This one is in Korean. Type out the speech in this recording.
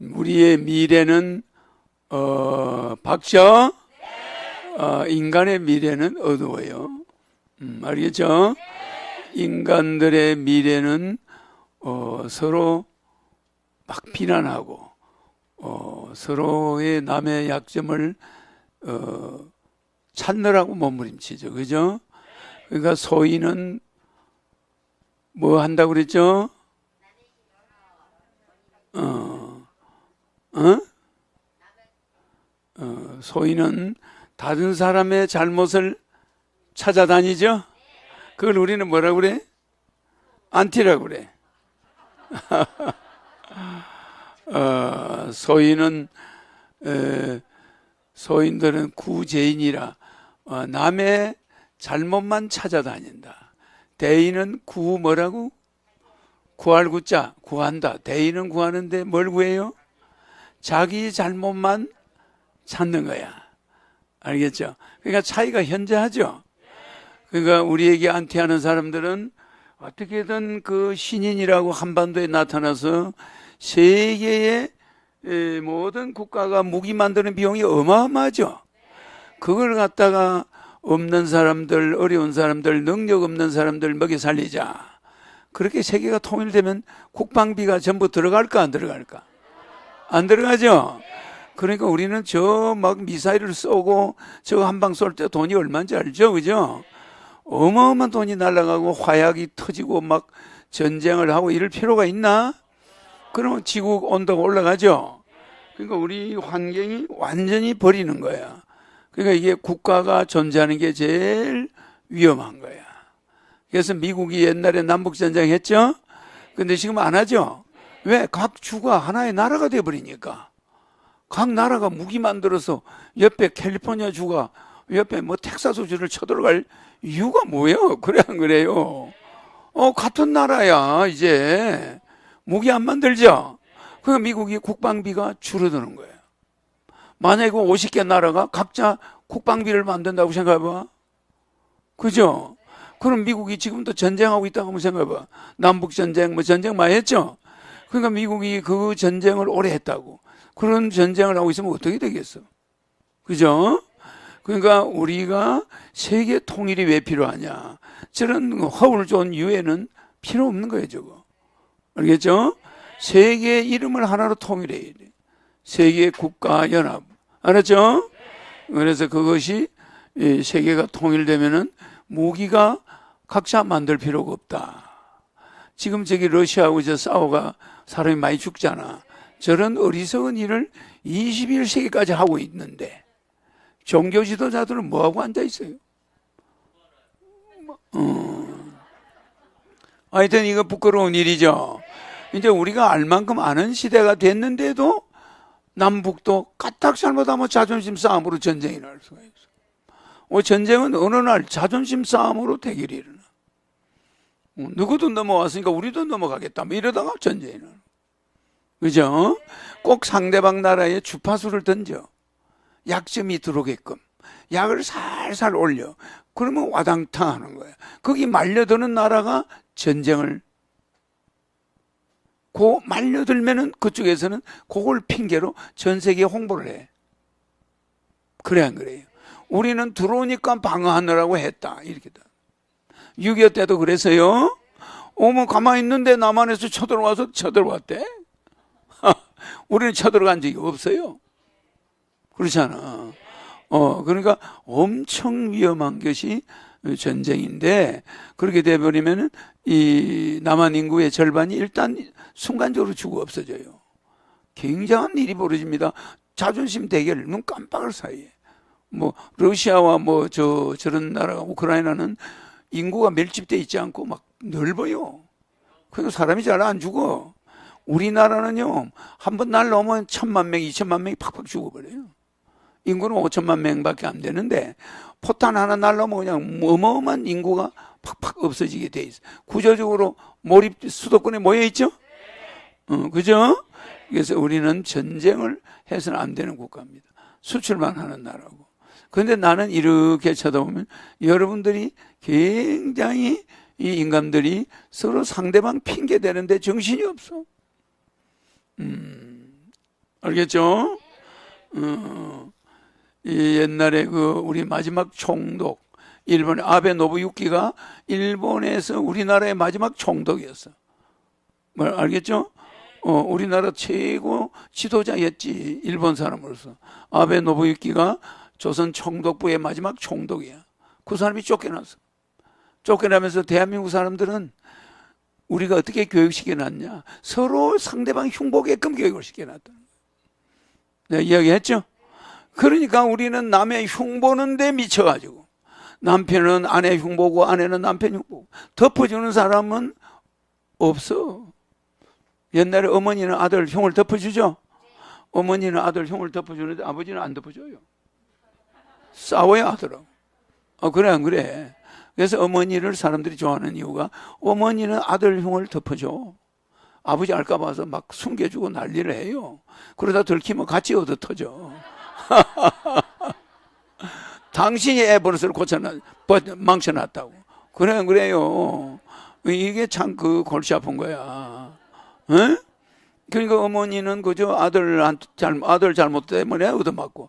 우리의 미래는 어, 박셔 어, 인간의 미래는 어두워요. 음, 알겠죠? 인간들의 미래는 어, 서로 막 비난하고 어, 서로의 남의 약점을 어, 찾느라고 몸부림치죠. 그죠? 그러니까 소인은 뭐 한다고 그랬죠? 어? 어, 소인은 다른 사람의 잘못을 찾아다니죠? 그걸 우리는 뭐라 그래? 안티라고 그래. 어, 소인은, 에, 소인들은 구제인이라 어, 남의 잘못만 찾아다닌다. 대인은 구 뭐라고? 구할 구자 구한다. 대인은 구하는데 뭘 구해요? 자기 잘못만 찾는 거야. 알겠죠? 그러니까 차이가 현저하죠. 그러니까 우리에게 안티하는 사람들은 어떻게든 그 신인이라고 한반도에 나타나서 세계의 에, 모든 국가가 무기 만드는 비용이 어마어마하죠. 그걸 갖다가 없는 사람들, 어려운 사람들, 능력 없는 사람들 먹여 살리자. 그렇게 세계가 통일되면 국방비가 전부 들어갈까 안 들어갈까? 안 들어가죠. 그러니까 우리는 저 막 미사일을 쏘고 저 한 방 쏠 때 돈이 얼마인지 알죠, 그죠? 어마어마한 돈이 날아가고 화약이 터지고 막 전쟁을 하고 이럴 필요가 있나? 그러면 지구 온도가 올라가죠. 그러니까 우리 환경이 완전히 버리는 거야. 그러니까 이게 국가가 존재하는 게 제일 위험한 거야. 그래서 미국이 옛날에 남북 전쟁 했죠. 근데 지금 안 하죠. 왜? 각 주가 하나의 나라가 돼 버리니까. 각 나라가 무기 만들어서 옆에 캘리포니아 주가 옆에 뭐 텍사스 주를 쳐들어갈 이유가 뭐예요? 그래 안 그래요? 어 같은 나라야 이제 무기 안 만들죠. 그 미국이 국방비가 줄어드는 거예요. 만약에 그 50개 나라가 각자 국방비를 만든다고 생각해봐. 그죠? 그럼 미국이 지금도 전쟁하고 있다고 한번 생각해봐. 남북전쟁, 뭐 전쟁 많이 했죠? 그러니까 미국이 그 전쟁을 오래 했다고. 그런 전쟁을 하고 있으면 어떻게 되겠어? 그죠? 그러니까 우리가 세계 통일이 왜 필요하냐? 저런 허울 좋은 유해는 필요 없는 거예요, 저거. 알겠죠? 세계 이름을 하나로 통일해야 돼. 세계 국가 연합. 알았죠? 그래서 그것이 세계가 통일되면은 무기가 각자 만들 필요가 없다. 지금 저기 러시아하고 저 싸워가 사람이 많이 죽잖아. 저런 어리석은 일을 21세기까지 하고 있는데 종교 지도자들은 뭐하고 앉아 있어요? 어. 하여튼 이거 부끄러운 일이죠. 이제 우리가 알 만큼 아는 시대가 됐는데도 남북도 까딱 잘못하면 자존심 싸움으로 전쟁이 날 수가 있어. 어, 전쟁은 어느 날 자존심 싸움으로 대결이 일어나. 어, 누구도 넘어왔으니까 우리도 넘어가겠다. 뭐 이러다가 전쟁이 나. 그죠? 꼭 상대방 나라에 주파수를 던져. 약점이 들어오게끔. 약을 살살 올려. 그러면 와당탕 하는 거야. 거기 말려드는 나라가 전쟁을 고 말려들면은 그쪽에서는 그걸 핑계로 전 세계에 홍보를 해. 그래 안 그래요? 우리는 들어오니까 방어하느라고 했다. 이렇게 다. 6.25 때도 그래서요. 어머 가만히 있는데 남한에서 쳐들어와서 쳐들어왔대. 우리는 쳐들어간 적이 없어요. 그렇잖아. 어, 그러니까 엄청 위험한 것이 전쟁인데 그렇게 돼버리면은 이 남한 인구의 절반이 일단 순간적으로 죽어 없어져요. 굉장한 일이 벌어집니다. 자존심 대결 눈 깜빡할 사이에 뭐 러시아와 뭐 저 저런 나라가 우크라이나는 인구가 밀집돼 있지 않고 막 넓어요. 그래서 사람이 잘 안 죽어. 우리나라는요 한 번 날라오면 천만 명, 이천만 명이 팍팍 죽어버려요. 인구는 오천만 명밖에 안 되는데 포탄 하나 날라오면 그냥 어마어마한 인구가 팍팍 없어지게 돼 있어. 구조적으로 몰입 수도권에 모여 있죠. 어, 그죠? 그래서 우리는 전쟁을 해서는 안 되는 국가입니다. 수출만 하는 나라고. 그런데 나는 이렇게 쳐다보면 여러분들이 굉장히 이 인간들이 서로 상대방 핑계 대는데 정신이 없어. 음, 알겠죠? 어, 이 옛날에 그 우리 마지막 총독 일본 아베 노부유키가 일본에서 우리나라의 마지막 총독이었어. 뭘 알겠죠? 어, 우리나라 최고 지도자였지 일본 사람으로서 아베 노부유키가 조선 총독부의 마지막 총독이야. 그 사람이 쫓겨났어. 쫓겨나면서 대한민국 사람들은 우리가 어떻게 교육시켜놨냐? 서로 상대방 흉보게끔 교육을 시켜놨다. 내가 이야기했죠? 그러니까 우리는 남의 흉보는데 미쳐가지고 남편은 아내 흉보고 아내는 남편 흉보고 덮어주는 사람은 없어. 옛날에 어머니는 아들 흉을 덮어주죠? 어머니는 아들 흉을 덮어주는데 아버지는 안 덮어줘요. 싸워야 하더라고. 어, 그래, 안 그래? 그래서 어머니를 사람들이 좋아하는 이유가 어머니는 아들 흉을 덮어줘. 아버지 알까 봐서 막 숨겨주고 난리를 해요. 그러다 들키면 같이 얻어 터져. 당신이 애 버릇을 고쳐놨, 버- 망쳐놨다고. 그래, 안 그래요. 이게 참 그 골치 아픈 거야. 응? 그러니까 어머니는 그저 아들, 한- 잘, 아들 잘못 때문에 얻어맞고